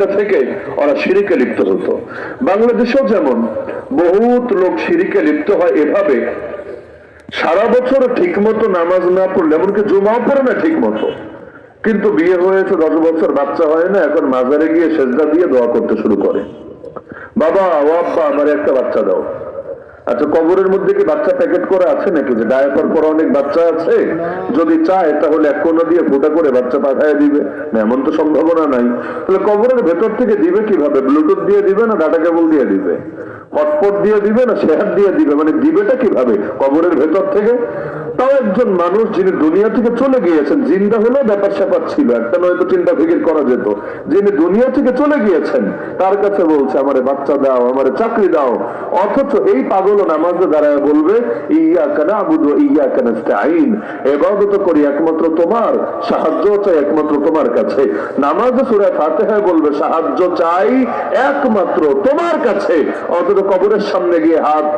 জিনিসটা থেকে ওরা সিঁড়িকে লিপ্ত হতো। বাংলাদেশেও যেমন বহুত লোক সিঁড়িকে লিপ্ত হয় এভাবে, সারা বছর ঠিক মতো নামাজ না পড়লে, এমনকি জমাও পড়ে না ঠিক মতো কিন্তু বিয়ে হয়েছে, দশ বছর বাচ্চা হয় না, এখন মাজারে গিয়ে সেজদা দিয়ে দোয়া করতে শুরু করে। বাবা, ও আব্বা, আমার একটা বাচ্চা দাও। আচ্ছা কবরের মধ্যে কি বাচ্চা প্যাকেট করা আছে নাকি? যে ডায়াপার পরা অনেক বাচ্চা আছে, যদি চায় তাহলে এক কোনা দিয়ে ফোটা করে বাচ্চা পাঠায় দিবে। না, এমন তো সম্ভাবনা নাই। তাহলে কবরের ভেতর থেকে দিবে কীভাবে? ব্লুটুথ দিয়ে দিবে না ডাটা কেবল দিয়ে দিবে? হটস্পট দিয়ে দিবে না শেয়ার দিয়ে দিবে? মানে দিবেটা কীভাবে কবরের ভেতর থেকে? তাও একজন মানুষ যিনি দুনিয়া থেকে চলে গিয়েছেন, জিন্দা হলেও ব্যাপার স্যাপার ছিল, একটা নয়তো চিন্তা ফিকির করা যেত। যিনি দুনিয়া থেকে চলে গিয়েছেন, তার কাছে বলছে, আমারে বাচ্চা দাও, আমারে চাকরি দাও, অথচ এই পাগল নামাজে দাঁড়ায় বলবে ইয়া কানা আবুদু ইয়া কানা আইন এবাদত করি একমাত্র তোমার, সাহায্য চাই একমাত্র তোমার কাছে। নামাজে সুরা ফাতেহায় বলবে, সাহায্য চাই একমাত্র তোমার কাছে। অথচ কবরের সামনে গিয়ে হাত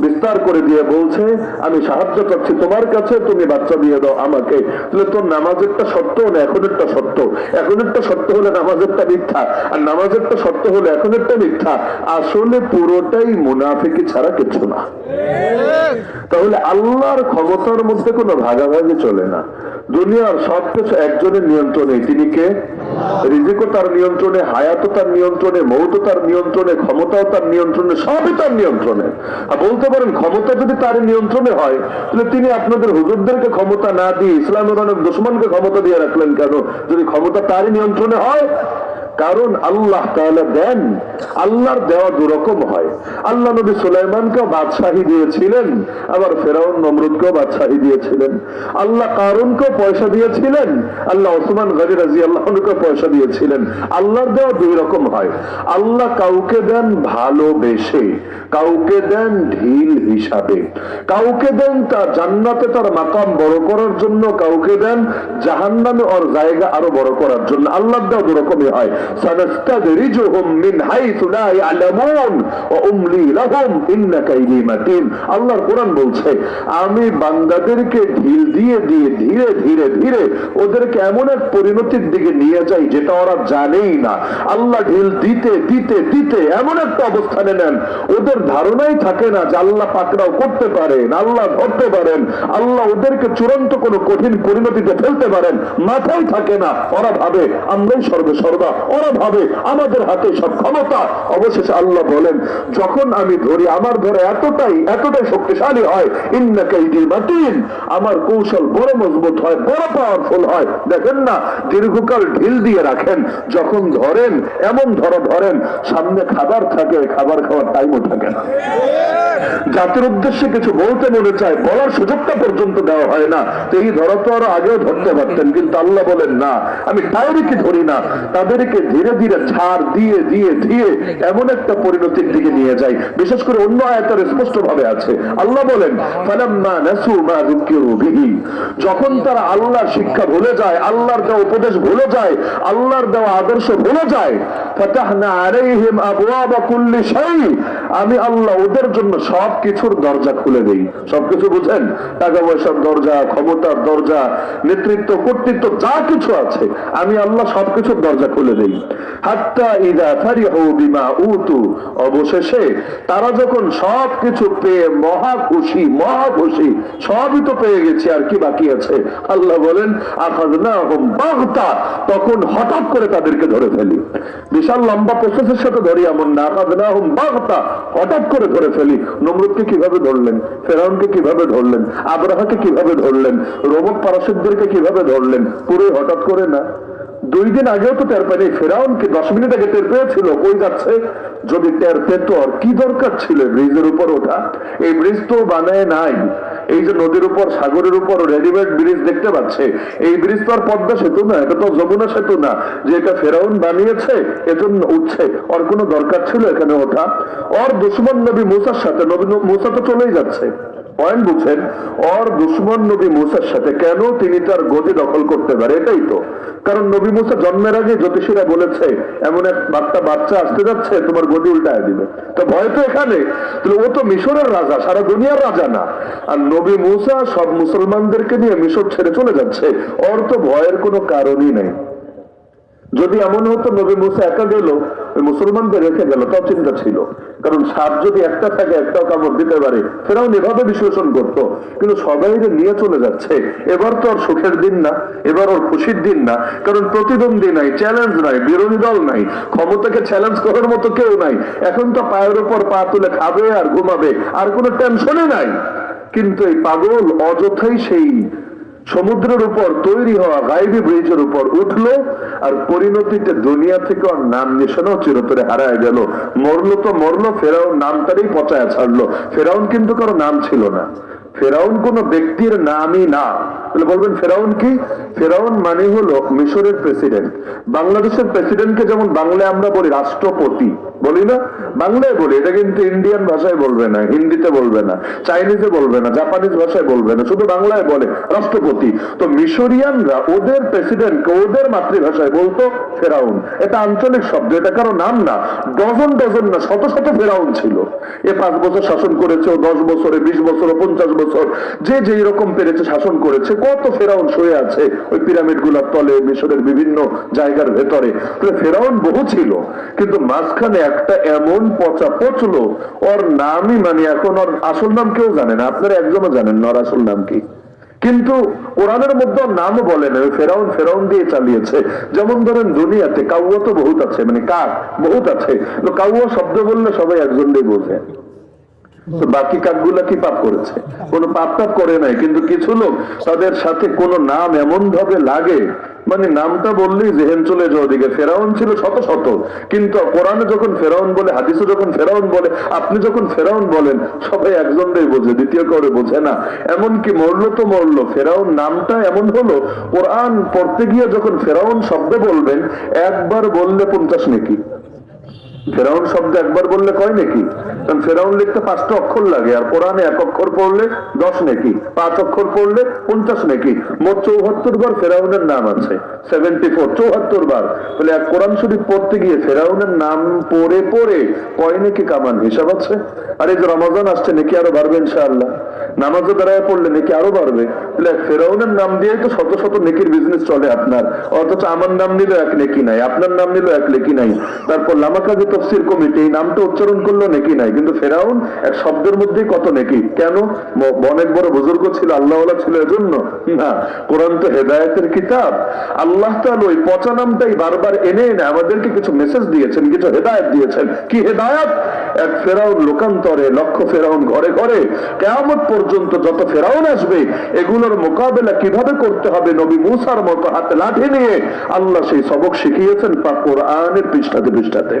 বিস্তার করে দিয়ে বলছে, আমি সাহায্য চাচ্ছি তোমার কাছে, তুমি বাচ্চা দিয়ে দাও আমাকে। তাহলে তোর নামাজেরটা সত্য না এখনেরটা সত্য এখনেরটা সত্য হলে নামাজেরটা মিথ্যা। আর নামাজেরটা সত্য হলে এখনেরটা মিথ্যা। আসলে পুরোটাই মুনাফিকি ছাড়া কিছু না। তাহলে আল্লাহর ক্ষমতার মধ্যে কোনো ভাগাভাগি চলে না। দুনিয়ার সবকিছু একজনের নিয়ন্ত্রণে। তিনি কে? রিজিকও তার নিয়ন্ত্রণে, হায়াতও তার নিয়ন্ত্রণে, মৌতও তার নিয়ন্ত্রণে, ক্ষমতাও তার নিয়ন্ত্রণে, সবই তার নিয়ন্ত্রণে। আর বলতে পারেন, ক্ষমতা যদি তার নিয়ন্ত্রণে হয়, তাহলে তিনি আপনাদের হুজুরদেরকে ক্ষমতা না দিয়ে, ইসলামের অনেক দুশ্মনকে ক্ষমতা দিয়ে রাখলেন কেন? যদি ক্ষমতা তারই নিয়ন্ত্রণে হয় কারণ আল্লাহ তাআলা দেন, আল্লাহর দেওয়া দুরকম হয়। আল্লাহ নবী সুলাইমানকেও বাদশাহী দিয়েছিলেন, আবার ফেরাউন নমরুদকেও বাদশাহী দিয়েছিলেন। আল্লাহ কারুনকেও পয়সা দিয়েছিলেন, আল্লাহ ওসমান গাজী রাজি আল্লাহকে পয়সা দিয়েছিলেন। আল্লাহর দেওয়া দুই রকম হয়। আল্লাহ কাউকে দেন ভালোবেসে, কাউকে দেন ঢিল হিসাবে। কাউকে দেন তার জান্নাতে তার মাকাম বড় করার জন্য, কাউকে দেন জাহান্নামে ওর জায়গা আরও বড় করার জন্য। আল্লাহ দেওয়া দুরকমই হয়। সানাস্তাদরিজুহুম মিন হাইথু লা ইয়ালামুন ওয়া উমলি লাহুম ইন্না কাইদি মাতিন। আল্লাহর কোরআন বলছে, আমি বান্দাদেরকে ঢিল দিয়ে দিয়ে ধীরে ধীরে ধীরে ওদেরকে এমন এক পরিণতির দিকে নিয়ে যাই যেটা ওরা জানেই না। আল্লাহ ঢিল দিতে দিতে দিতে এমন একটা অবস্থানে নেন, ওদের ধারণাই থাকে না যে আল্লাহ পাকড়াও করতে পারেন, আল্লাহ ধরতে পারেন, আল্লাহ ওদেরকে চূড়ান্ত কোনো কঠিন পরিণতিতে ফেলতে পারেন, মাথায় থাকে না। ওরা ভাবে, আমরাই সর্বে সর্বা ভাবে আমাদের হাতে সব ক্ষমতা। অবশেষে আল্লাহ বলেন, যখন আমি ধরি, আমার ধরে এতটাই এতটাই শক্তিশালী হয় ইন্নাকাইদি মাতিন, আমার কৌশল বড় মজবুত হয়, বড় পাওয়ারফুল হয়। দেখেন না, দীর্ঘকাল ঢিল দিয়ে রাখেন, যখন ধরেন, এমন ধরো ধরেন, সামনে খাবার থাকে, খাবার খাওয়ার টাইমও থাকে না। জাতির উদ্দেশ্যে কিছু বলতে মনে চায়, বলার সুযোগটা পর্যন্ত দেওয়া হয় না। তো এই ধরা তো আরও আগেও ধরতে পারতেন, কিন্তু আল্লাহ বলেন, না, আমি ডাইরেক্ট ধরি না, তাদেরকে ধীরে ধীরে ছাড় দিয়ে দিয়ে দিয়ে এমন একটা পরিণতির দিকে নিয়ে যাই বিশেষ করে অন্য আয়াতের স্পষ্ট ভাবে আছে। আল্লাহ বলেন যখন তারা আল্লাহর শিক্ষা ভুলে যায়, আল্লাহর দেওয়া উপদেশ ভুলে যায়, আল্লাহর দেওয়া আদর্শ ভুলে যায় আমি আল্লাহ ওদের জন্য সব কিছুর দরজা খুলে দেই। সবকিছু বুঝেন? টাকা পয়সার দরজা, ক্ষমতার দরজা, নেতৃত্ব, কর্তৃত্ব, যা কিছু আছে, আমি আল্লাহ সবকিছুর দরজা খুলে দেই। হাত্তা ইদা ফারিহু বিমা উতু। অবশেষে তারা যখন সব কিছু পেয়ে মহা খুশি মহা খুশি, সবই তো পেয়ে গেছে, আর কি বাকি আছে? আল্লাহ বলেন, আখাযনাহুম বাগতা। তখন হঠাৎ করে তাদেরকে ধরে ফেলি। বিশাল লম্বা প্রসেসের সাথে ধরি, এমন না, আখাযনাহুম বাগতা। হঠাৎ করে ধরে ফেলি। নমরুদকে কীভাবে ধরলেন? ফেরাউনকে কীভাবে ধরলেন? আব্রাহাকে কীভাবে ধরলেন? রোমক পারসিকদেরকে কীভাবে ধরলেন? পুরো হঠাৎ করে না। দুই দিন আগেও তো টের পাইনি, ফেরাউনকে দশ মিনিট আগে টের পেয়েছিল। কই যাচ্ছে? যদি টের পেত আর কি দরকার ছিল ব্রিজের উপর ওঠা? এই ব্রিজ তো বানায় নাই। এই যে নদীর উপর, সাগরের উপর রেডিমেড ব্রিজ দেখতে পাচ্ছে। এই ব্রিজ তো আর পদ্মা সেতু না, এটা তো যমুনা সেতু না, যে এটা ফেরাউন বানিয়েছে, এজন্য উঠছে। ওর কোনো দরকার ছিল এখানে ওঠা? ওর দুশ্মন নবী মুসার সাথে, নবী মুসা তো চলেই যাচ্ছে। পয়েন্ট বুঝছেন? ওর দুশ্মন নবী মুসার সাথে কেন তিনি তার গতি দখল করতে পারে? এটাই তো। কারণ নবী মুসা জন্মের আগে জ্যোতিষীরা বলেছে, এমন এক বাচ্চা বাচ্চা আসতে যাচ্ছে, তোমার গতি উল্টায় দিবে। তো ভয় তো এখানে। তাহলে ও তো মিশরের রাজা, সারা দুনিয়ার রাজা না। আর নবী মুসা সব মুসলমানদেরকে নিয়ে মিশর ছেড়ে চলে যাচ্ছে। ওর তো ভয়ের কোনো কারণই নেই। যদি এমন হতো, নবী মুসা একা গেল মুসলমানদের রেখে গেল, তাও চিন্তা ছিল। কারণ সাপ যদি একটা থাকে, একটাও কামড় দিতে পারে। ফেরাও এভাবে বিশ্লেষণ করতো, কিন্তু সবাই নিয়ে চলে যাচ্ছে, এবার তো আর সুখের দিন না, এবার ওর খুশির দিন না। কারণ প্রতিদ্বন্দ্বী নাই চ্যালেঞ্জ নাই, বিরোধী দল নাই, ক্ষমতাকে চ্যালেঞ্জ করার মতো কেউ নাই। এখন তো পায়ের উপর পা তুলে খাবে আর ঘুমাবে, আর কোনো টেনশনই নাই। কিন্তু এই পাগল অযথাই সেই সমুদ্রের উপর তৈরি হওয়া গাইবি ব্রিজের উপর উঠল আর পরিণতিতে দুনিয়া থেকে ওর নাম নিশানো চিরতরে হারায় গেল। মরলো তো মরলো, ফেরাউন নামটারই পচায় ছাড়লো। ফেরাউন কিন্তু কারও নাম ছিল না। ফেরাউন কোন ব্যক্তির নামই না। তাহলে বলবেন ফেরাউন কি? ফেরাউন মানে হলো মিশরের প্রেসিডেন্ট। বাংলাদেশের প্রেসিডেন্টকে যেমন বাংলায় আমরা বলি রাষ্ট্রপতি, বলি না? বাংলায় বলি, এটা কিন্তু ইন্ডিয়ান ভাষায় বলবে না, হিন্দিতে বলবে না, চাইনিজে বলবে না, জাপানিজ ভাষায় বলবে না, শুধু বাংলায় বলে, রাষ্ট্রপতি। তো মিশরিয়ানরা ওদের প্রেসিডেন্টকে ওদের মাতৃভাষায় বলতো ফেরাউন। এটা আঞ্চলিক শব্দ, এটা কারও নাম না, ডজন ডজন না, শত শত ফেরাউন ছিল। এ পাঁচ বছর শাসন করেছে, ও দশ বছরে, বিশ বছর পঞ্চাশ বছর যে যেই রকম পেরেছে শাসন করেছে, কত ফেরাউন শুয়ে আছে ওই পিরামিডগুলার তলে, মিশরের বিভিন্ন জায়গার ভেতরে। ফেরাউন বহু ছিল, কিন্তু মাঝখানে একটা এমন পচা পচলো, ওর নামই মানে এখন ওর আসল নাম কেউ জানে না, আপনারা একজনও জানেন না ওর আসল নাম কি। কিন্তু কোরআনের মধ্যে নামও বলে না ফেরাউন ফেরাউন দিয়ে চালিয়েছে। যেমন ধরেন দুনিয়াতে কাউয়া তো বহুত আছে মানে কাক, বহুত আছে। কাউয়া শব্দ বললে সবাই একজন দিয়ে বোঝে। বাকি কাকগুলা কি পাপ করেছে? কোন পাপ টাপ করে নাই, কিন্তু কিছু লোক তাদের সাথে কোন নাম এমন ভাবে লাগে মানে নামটা বললেই জেহেন চলে যাওয়া দিকে ফেরাউন ছিল শত শত, কিন্তু কোরআনে যখন ফেরাউন বলে, হাদিসে যখন ফেরাউন বলে, আপনি যখন ফেরাউন বলেন, সবাই একজনটাই বোঝে, দ্বিতীয় করে বোঝে না। এমনকি মরল তো মরলো, ফেরাউন নামটা এমন হলো, কোরআন পড়তে গিয়ে যখন ফেরাউন শব্দ বলবেন, একবার বললে পঞ্চাশ নাকি? ফেরাউন শব্দ একবার বললে কয় নাকি? কারণ ফেরাউন লিখতে পাঁচটা অক্ষর লাগে, আর কোরআনে এক অক্ষর পড়লে দশ নাকি? পাঁচ অক্ষর পড়লে পঞ্চাশ নাকি? মোট চৌহাত্তর বার ফেরাউনের নাম আছে। সেভেন্টি ফোর চৌহাত্তর বার। তাহলে এক কোরআন শরীফ পড়তে গিয়ে ফেরাউনের নাম পড়ে পড়ে কয় নাকি কামান? হিসাব আছে? আর এই যে রমাজান আসছে, নাকি আরও বাড়বে ইনশাআল্লাহ? নামাজও দাঁড়ায় পড়লে নাকি আরও বাড়বে? ফেরাউনের নাম দিয়েই তো শত শত নেকির বিজনেস চলে আপনার। অথচ আমার নাম নিল এক নেকি নাই, আপনার নাম নিল এক নেকি নাই। তারপর লামাকাজি তফসির কমিটি এই নামটা উচ্চারণ করল নেকি নাই, কিন্তু ফেরাউন এক শব্দের মধ্যেই কত নেকি? কেন? অনেক বড় বুজুর্গ ছিল আল্লাহ ছিল এজন্য। না, কোরআন তো হেদায়তের কিতাব। আল্লাহ ওই পচা নামটাই বারবার এনে এনে আমাদেরকে কিছু মেসেজ দিয়েছেন, কিছু হেদায়ত দিয়েছেন। কি হেদায়ত? এক ফেরাউন লোকান্তরে, লক্ষ ফেরাউন ঘরে ঘরে, কেয়ামত পর্যন্ত যত ফেরাউন আসবে এগুলোর মোকাবেলা কীভাবে করতে হবে? নবী মুসার মতো হাতে লাঠি নিয়ে আল্লাহ সেই সবক শিখিয়েছেন পা কোরআনের পৃষ্ঠাতে পৃষ্ঠাতে।